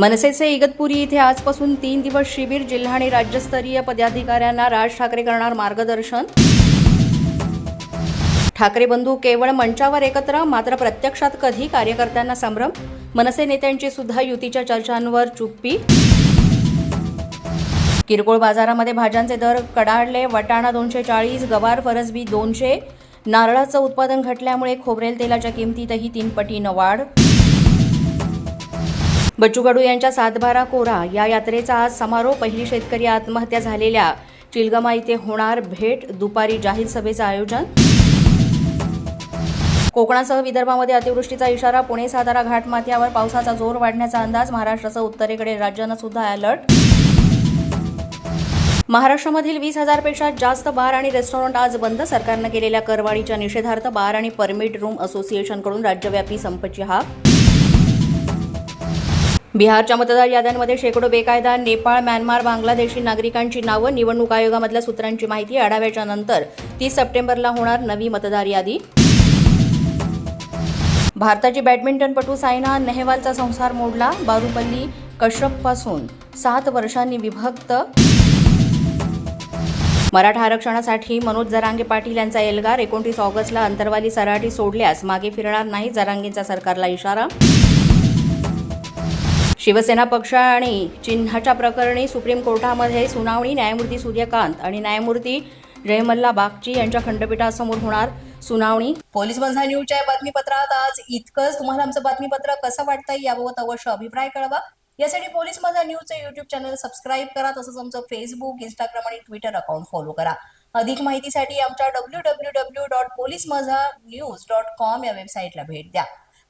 मनसेचे इगतपुरी इथे आजपासून तीन दिवस शिबिर जिल्हा आणि राज्यस्तरीय पदाधिकाऱ्यांना राज ठाकरे करणार मार्गदर्शन. ठाकरे बंधू केवळ मंचावर एकत्र मात्र प्रत्यक्षात कधी कार्यकर्त्यांना संभ्रम? मनसे नेत्यांची सुद्धा युतीच्या चर्चांवर चुप्पी. किरकोळ बाजारामध्ये भाज्यांचे दर कडाडले वटाणा दोनशे चाळीस गवार फरसबी दोनशे. नारळाचं उत्पादन घटल्यामुळे खोबरेल तेलाच्या किमतीतही तीन पटीनं वाढ बच्चू कडू यांच्या सातबारा कोरा या यात्रेचा आज समारोप. पहिली शेतकरी आत्महत्या झालेल्या चिलगमा इथे होणार भेट. दुपारी जाहीर सभेचं आयोजन. कोकणासह विदर्भामध्ये अतिवृष्टीचा इशारा. पुणे सातारा घाटमाथ्यावर पावसाचा जोर वाढण्याचा अंदाज. महाराष्ट्रासह उत्तरेकडे राज्यानं सुद्धा अलर्ट. महाराष्ट्रामधील वीस हजारपेक्षा जास्त बार आणि रेस्टॉरंट आज बंद. सरकारनं केलेल्या करवाढीच्या निषेधार्थ बार आणि परमिट रूम असोसिएशनकडून राज्यव्यापी संपची हाक. बिहारच्या मतदार याद्यांमध्ये शेकडो बेकायदा नेपाळ म्यानमार बांगलादेशी नागरिकांची नावं निवडणूक आयोगामधल्या सूत्रांची माहिती आढाव्याच्या नंतर तीस सप्टेंबरला होणार नवी मतदार यादी. भारताची बॅडमिंटनपटू सायना नेहवालचा संसार मोडला बारुपल्ली कश्यपपासून सात वर्षांनी विभक्त. मराठा आरक्षणासाठी मनोज जरांगे पाटील यांचा एल्गार एकोणतीस ऑगस्टला अंतरवाली सराठी सोडल्यास मागे फिरणार नाही जरांगेंचा सरकारला इशारा. शिवसेना पक्ष आणि चिन्हाच्या प्रकरणी सुप्रीम कोर्टामध्ये सुनावणी न्यायमूर्ती सूर्यकांत आणि न्यायमूर्ती जयमल्ला बागची यांच्या खंडपीठासमोर होणार सुनावणी. पोलीस बंधा न्यूजच्या बातमीपत्रात आज इतकंच. तुम्हाला आमचं बातमीपत्र कसं वाटतंय याबाबत अवश्य अभिप्राय कळवा. यासाठी पोलीस माझा न्यूजचं युट्यूब चॅनल सबस्क्राईब करा तसंच आमचं फेसबुक इंस्टाग्राम आणि ट्विटर अकाउंट फॉलो करा. अधिक माहितीसाठी आमच्या W W W dot police Majha news dot com या वेबसाईटला भेट द्या.